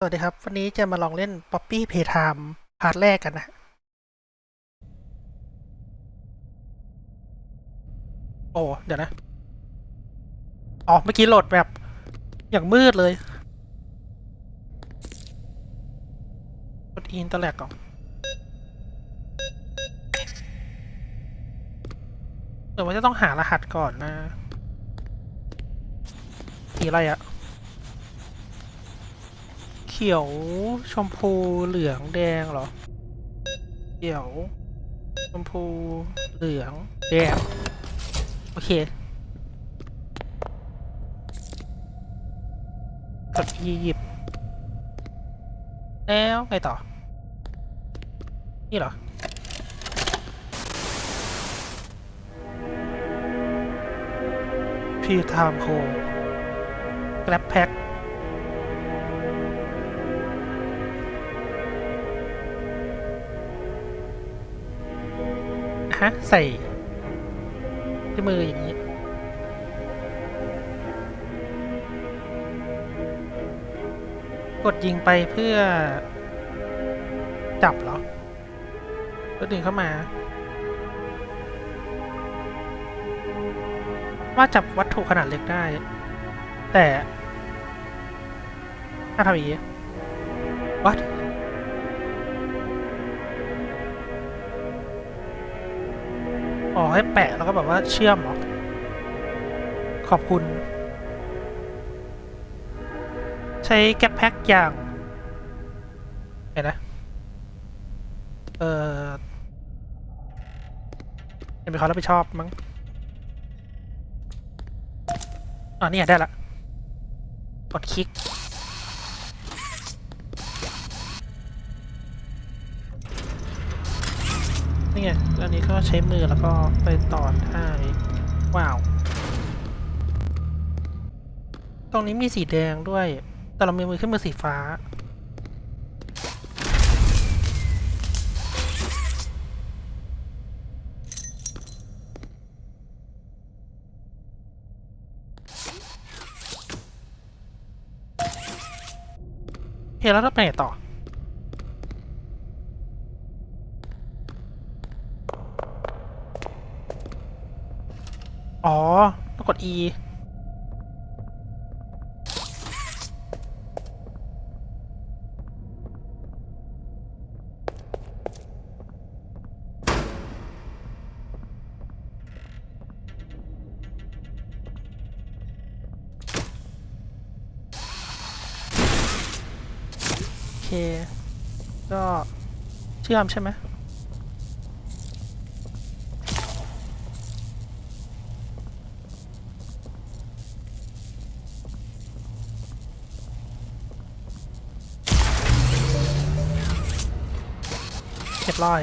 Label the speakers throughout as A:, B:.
A: สวัสดีครับ วันนี้จะมาลองเล่น Poppy Playtime พาร์ทแรกกันนะ โอ้ เดี๋ยวนะ อ๋อ เมื่อกี้โหลดแบบ อย่างมืดเลยกดอินตอแลกก่อน เดี๋ยวว่าจะต้องหารหัสก่อนนะสีอะไรอะเขียวชมพูเหลืองแดงเหรอ เขียว ชมพูเหลืองแดง โอเคกดอีหยิบแล้วไงต่อ นี่เหรอพี่ไทม์โคแกร็บแพ็ค ฮะ ใส่ที่มืออย่างนี้ กดยิงไปเพื่อ จับเหรอแล้วดึงเข้ามา ว่าจับวัตถุขนาดเล็กได้ แต่ถ้าทำอย่างนี้ อ๋อให้แปะแล้วก็แบบว่าเชื่อมเหรอ ขอบคุณ ใช้แก๊ปแพ็กอย่างเห็นนะ เออยังเป็นเขารับผิดชอบมั้งอ๋อนี่ได้ละ กดคลิก นี่ไง อันนี้ก็ใช้มือแล้วก็ไปต่อได้ว้าว ตรงนี้มีสีแดงด้วย แต่เรามีมือขึ้นมือสีฟ้า เฮ้แล้วเราไปไหนต่อ อ๋อ ต้องกด E โอเคก็เชื่อมใช่ไหม ร้อย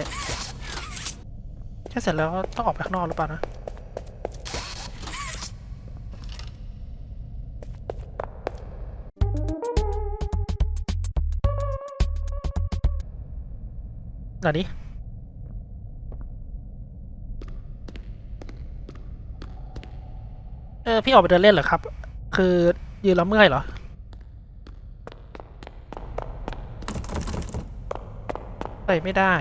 A: แค่เสร็จแล้วต้องออกไปข้างนอกหรือเปล่านะไหนดิเออ พี่ออกไปเดินเล่นเหรอครับ คือยืนแล้วเมื่อยเหรอ ใส่ไม่ได้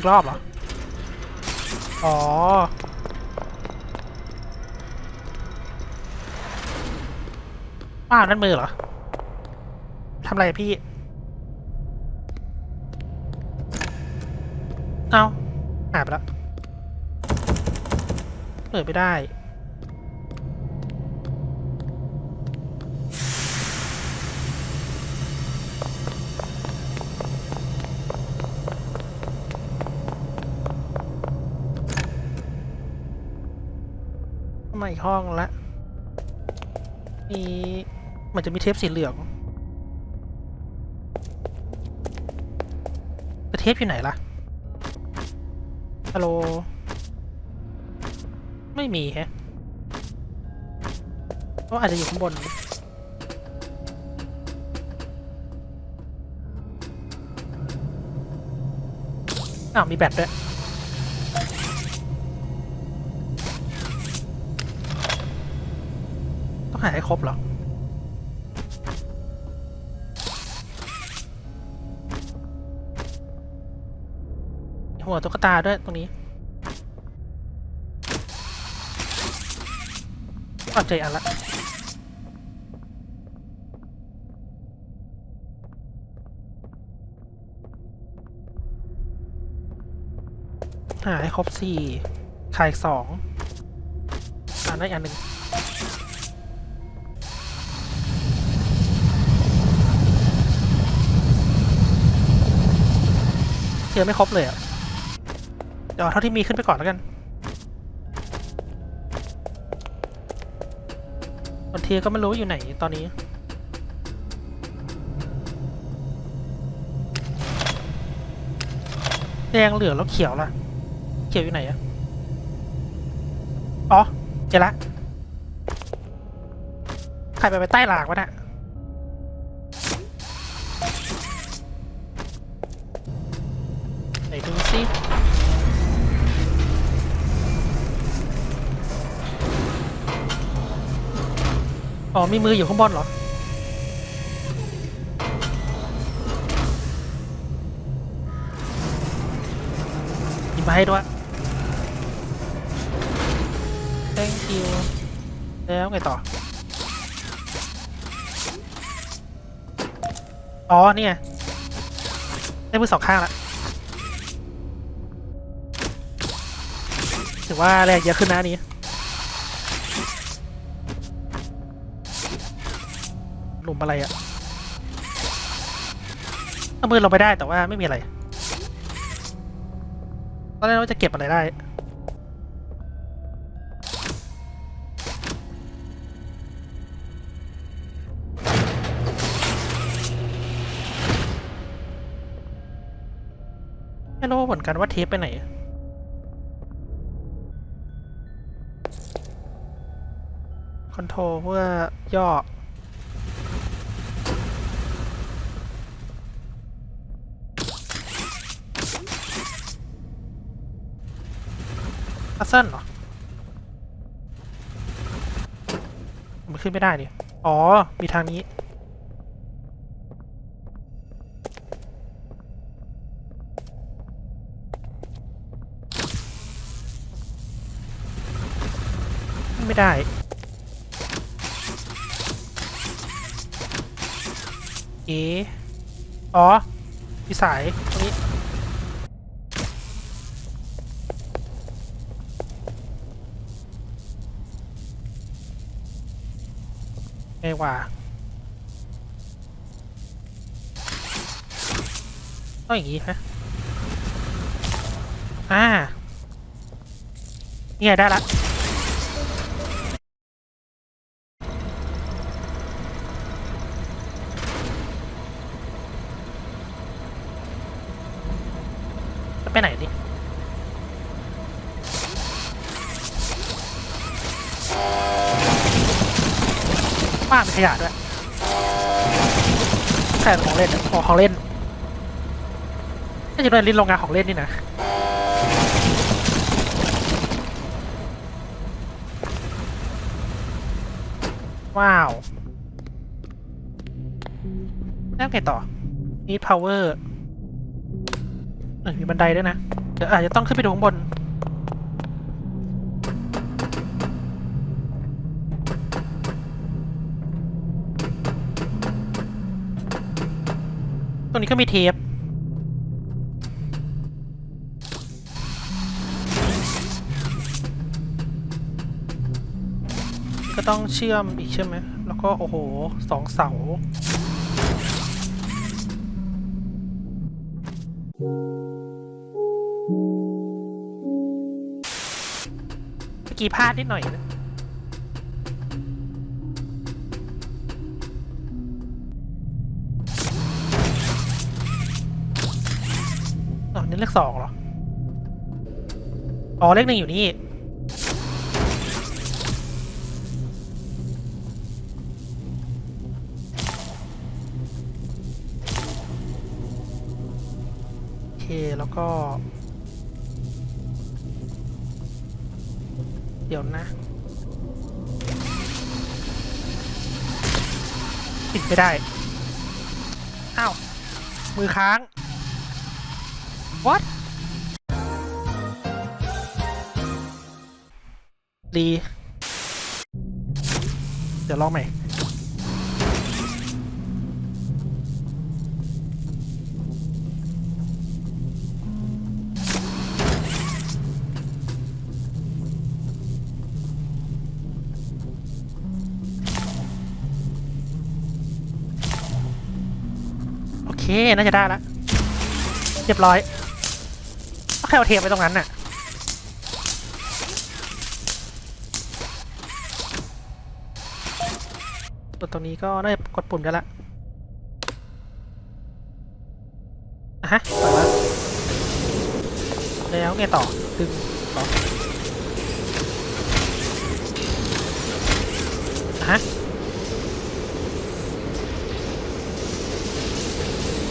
A: อีกรอบเหรอ อ๋อ ว้าว นั่นมือเหรอ ทำอะไรพี่ เอาหายไปแล้ว เปิดไม่ได้ มาอีกห้องละ มีมันจะมีเทปสีเหลืองแต่เทปอยู่ไหนล่ะ ฮัลโหล ไม่มีแฮะก็อาจจะอยู่ข้างบนอ้าวมีแบตด้วย หายให้ครบเหรอหัวตุ๊กตาด้วยตรงนี้ปัจจัยอันละหาให้ครบสี่ขายสองอ่านได้อันหนึ่ง เจอไม่ครบเลยอะเดี๋ยวเท่าที่มีขึ้นไปก่อนแล้วกันบางทีก็ไม่รู้อยู่ไหนตอนนี้แดงเหลืองแล้วเขียวล่ะ เขียวอยู่ไหนอะอ๋อ เจอละ ใครไปไปใต้หลากวะน่ะ อ๋อมีมืออยู่ข้างบนเหรอหยิบมาให้ด้วย thank you แล้วไงต่อ อ๋อ นี่ไง ได้มือสองข้างละถือว่าแรงเยอะขึ้นนะอัน หลุมอะไรอะเอามือลงไปได้แต่ว่าไม่มีอะไร ตอนแรกว่าจะเก็บอะไรได้ ไม่รู้เหมือนกันว่าเทปไปไหนคอนโทรเพื่อย่อ พัซเซิลเหรอ มันขึ้นไม่ได้ดิอ๋อ มีทางนี้ ไม่ได้เอ๋อ๋อมีสายตรงนี้ ไงวะต้องอย่างนี้ฮะอ่าเนี่ไงได้ละจะไปไหนดิ บ้านมีขยะด้วยใช่ของเล่นอะอ๋อของเล่นน่าจะเป็นลิ้นโรงงานของเล่นนี่นะว้าวแล้วไงต่อ need power เออมีบันไดด้วยนะ เดี๋ยวอาจจะต้องขึ้นไปดูข้างบน รงนี้ก็มีเทปก็ต้องเชื่อมอีกใช่ไหม แล้วก็ โอ้โหสองเสาเมื่อกี้พลาดนิดหน่อยนะ เลขสองเหรอ อ๋อ เลขหนึ่งอยู่นี่ โอเค แล้วก็ เดี๋ยวนะปิดไม่ได้ อ้าว มือค้าง ดีเดี๋ยวลองใหม่โอเคน่าจะได้ละ เรียบร้อยก็แค่เอาเทปไปตรงนั้นน่ะ ส่วนตรงนี้ก็ได้กดปุ่มได้ละอะฮะปล่อแล้วแล้วไงต่อดึงต่อฮะ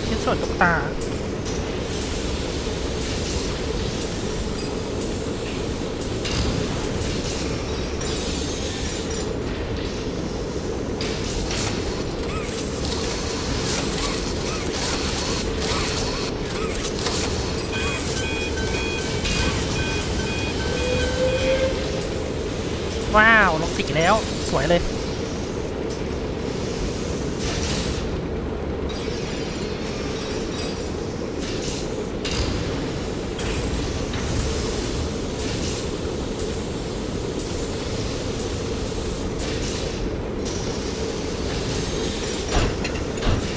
A: ชิ้นส่วนตุ๊กตา ว้าว ลงสีแล้ว สวยเลย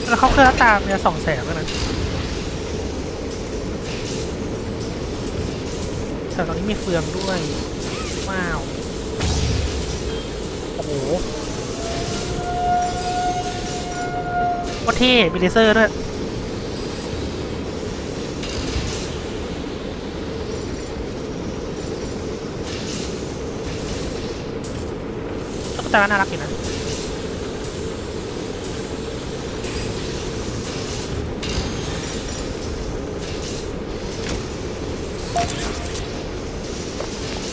A: แล้วเขาเคลื่อนตามเนี่ยสองแสนแล้วนะแต่ตอนนี้มีเฟืองด้วย โอ้โหโคตรเท่มีเลเซอร์ด้วยตุ๊กตาน่ารักอยู่นะ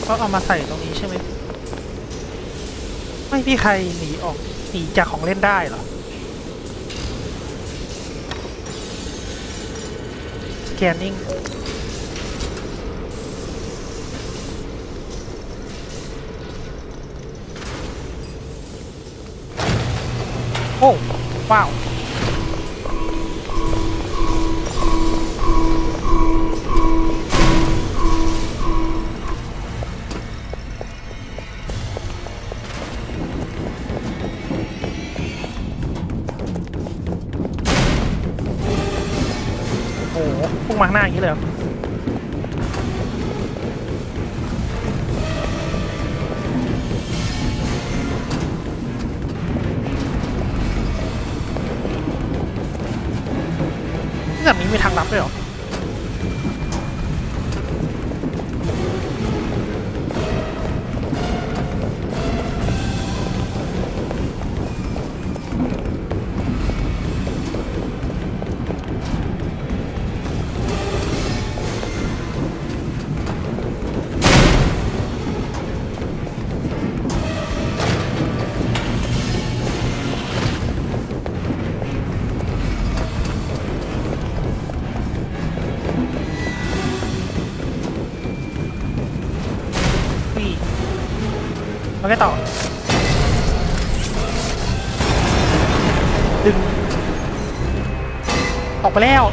A: ก็เอามาใส่ตรงนี้ใช่ไหม ไม่มีใครหนีออกหนีจากของเล่นได้เหรอ สแกนนิ่งโอ้ว้าว หพุ่งมาข้างหน้าอย่างนี้เลยแบบนี้มีทางลับด้วยเหรอ ต่อ ดึง ออกไปแล้ว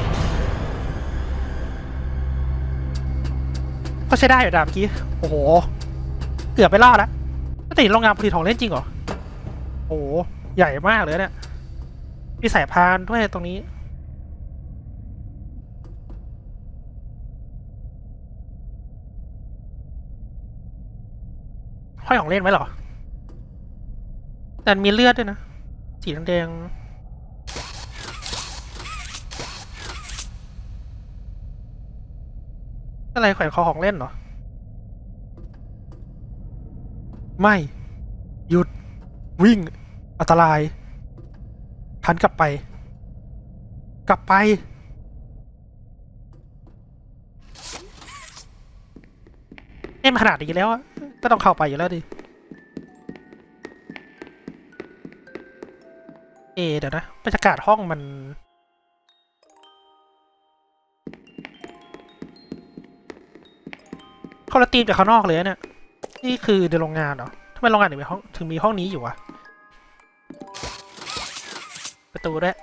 A: ก็ใช้ได้อยู่ดาบเมื่อกี้ โอ้โห เกือบไปรอดแล้วก็ติดโรงงานผลิตของเล่นจริงเหรอ โอ้โห ใหญ่มากเลยเนี่ย มีสายพานด้วยตรงนี้ ห้อยของเล่นไว้หรอ แต่มีเลือดด้วยนะ สีแดงๆอะไรแขวนคอของเล่นเหรอ ไม่ หยุด วิ่ง อันตรายหันกลับไป กลับไป เอ็มนขนาดนี้แล้วอะ ก็ต้องเข้าไปอยู่แล้วดิ เอเดี๋ยวนะบรรยากาศห้องมันคนละตีมจากข้างนอกเลยเนี่ย นี่คือในโรงงานเหรอทำไมโรงงานถึงมีห้องถึงมีห้องนี้อยู่วะ ประตูด้วย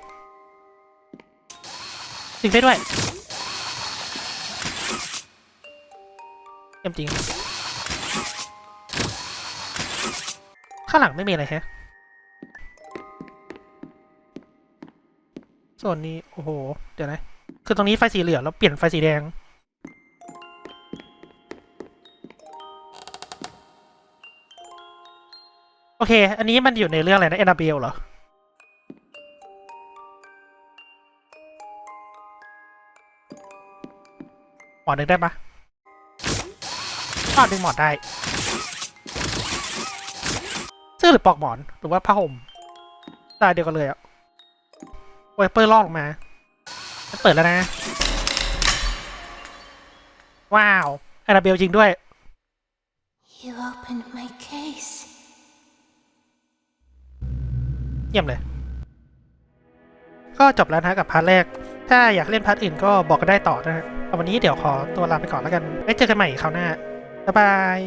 A: จริงได้ด้วยเยี่ยมจริง ข้างหลังไม่มีอะไรแฮะ ส่วนนี้ โอ้โห เดี๋ยวนะ คือตรงนี้ไฟสีเหลืองแล้วเปลี่ยนไฟสีแดง โอเค อันนี้มันอยู่ในเรื่องอะไรนะแอนนาเบลเหรอหมอดึงได้ปะหมอดึงหมอนได้ หรือปลอกหมอน หรือว่าผ้าห่มลายเดียวกันเลยอะไวเปอร์ลอกออกมามันเปิดแล้วนะ ว้าวแอนนาเบลจริงด้วย
B: You opened my case.
A: เยี่ยมเลย ก็จบแล้วนะกับพาร์ทแรก ถ้าอยากเล่นพาร์ทอื่นก็บอกกันได้ต่อนะฮะเอาวันนี้เดี๋ยวขอตัวลาไปก่อนแล้วกันไว้เจอกันใหม่คราวหน้า บ๊ายบาย